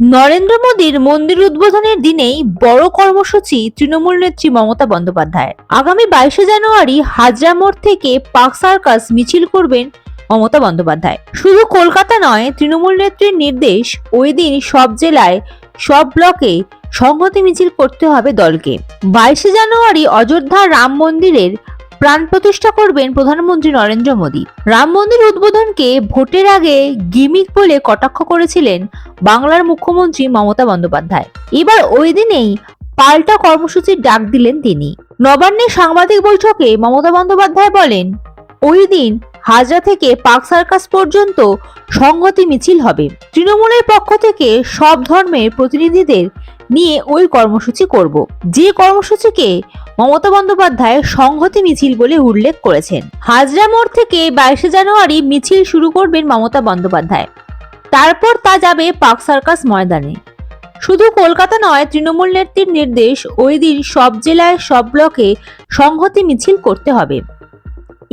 নরেন্দ্র মোদীর মন্দির উদ্বোধনের দিনেই বড় কর্মসূচি তৃণমূল নেত্রী মমতা বন্দ্যোপাধ্যায় আগামী বাইশে জানুয়ারি হাজরা মোড় থেকে পার্ক সার্কাস মিছিল করবেন মমতা বন্দ্যোপাধ্যায়। শুধু কলকাতা নয়, তৃণমূল নেত্রীর নির্দেশ, ওই দিন সব জেলায়, সব ব্লকে সংহতি মিছিল করতে হবে দলকে। বাইশে জানুয়ারি অযোধ্যা রাম মন্দিরের প্রাণ প্রতিষ্ঠা করবেন প্রধানমন্ত্রী নরেন্দ্র মোদী। রাম মন্দির উদ্বোধনকে ভোটের আগে গিমিক বলে কটাক্ষ করেছিলেন বাংলার মুখ্যমন্ত্রী মমতা বন্দ্যোপাধ্যায়। এবার ওই দিনেই পাল্টা কর্মসূচির ডাক দিলেন তিনি। নবান্নে সাংবাদিক বৈঠকে মমতা বন্দ্যোপাধ্যায় বলেন, ওই দিন হাজরা থেকে পাক সার্কাস পর্যন্ত সংহতি মিছিল হবে। তৃণমূলের পক্ষ থেকে সব ধর্মের প্রতিনিধিদের নিয়ে ওই কর্মসূচি করব। যে কর্মসূচিকে মমতা বন্দ্যোপাধ্যায় সংহতি মিছিল বলে উল্লেখ করেছেন। হাজরা মোড় থেকে বাইশে জানুয়ারি মিছিল শুরু করবেন মমতা বন্দ্যোপাধ্যায়। তারপর তা যাবে পাক সার্কাস ময়দানে। শুধু কলকাতা নয়, তৃণমূল নেত্রীর নির্দেশ, ওই দিন সব জেলায়, সব ব্লকে সংহতি মিছিল করতে হবে।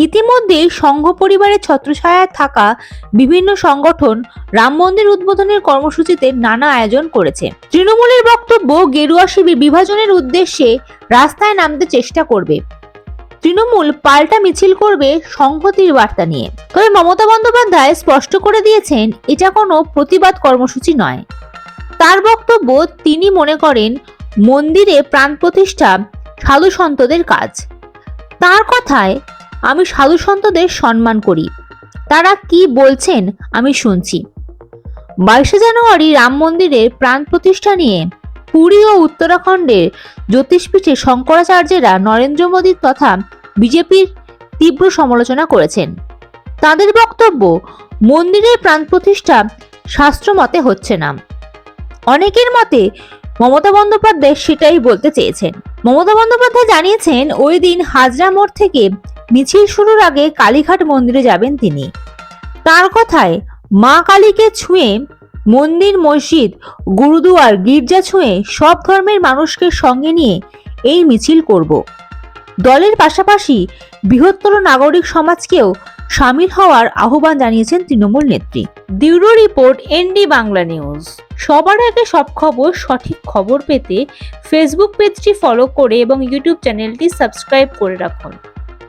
ইতিমধ্যে সংঘ পরিবারের ছত্রছায়ায় থাকা বিভিন্ন সংগঠন রাম মন্দির উদ্বোধনের কর্মসূচিতে নানা আয়োজন করেছে। তৃণমূলের বক্তব্য, গেরুয়া শিবির বিভাজনের উদ্দেশ্যে রাস্তায় নামতে চেষ্টা করবে। তৃণমূল পাল্টা মিছিল করবে সংহতির বার্তা নিয়ে। তবে মমতা বন্দ্যোপাধ্যায় স্পষ্ট করে দিয়েছেন, এটা কোনো প্রতিবাদ কর্মসূচি নয়। তার বক্তব্য, তিনি মনে করেন, মন্দিরে প্রাণ প্রতিষ্ঠা সাধু সন্তদের কাজ। তার কথায় আমি সাধু সন্তদের সম্মান করি। তারা কি বলছেন আমি শুনছি। বাইশে জানুয়ারি রাম মন্দিরের প্রাণ প্রতিষ্ঠা নিয়ে পুরী ও উত্তরাখণ্ডের জ্যোতিষপীঠে শঙ্করাচার্যেরা নরেন্দ্র মোদী তথা বিজেপির তীব্র সমালোচনা করেছেন। তাদের বক্তব্য, মন্দিরের প্রাণ প্রতিষ্ঠা শাস্ত্রমতে হচ্ছে না। অনেকের মতে মমতা বন্দ্যোপাধ্যায় সেটাই বলতে চেয়েছেন। মমতা বন্দ্যোপাধ্যায় জানিয়েছেন, ওই দিন হাজরা মোড় থেকে মিছিল শুরুর আগে কালীঘাট মন্দিরে যাবেন তিনি। তার কথায় মা কালীকে ছুঁয়ে মন্দির, মসজিদ, গুরুদুয়ার, গির্জা ছুঁয়ে সব ধর্মের মানুষকে সঙ্গে নিয়ে এই মিছিল করব। দলের পাশাপাশি বৃহত্তর নাগরিক সমাজকেও সামিল হওয়ার আহ্বান জানিয়েছেন তৃণমূল নেত্রী। Bureau report ND Bangla news. সবার আগে সব খবর, সঠিক খবর পেতে ফেসবুক পেজটি ফলো করে এবং ইউটিউব চ্যানেলটি সাবস্ক্রাইব করে রাখুন।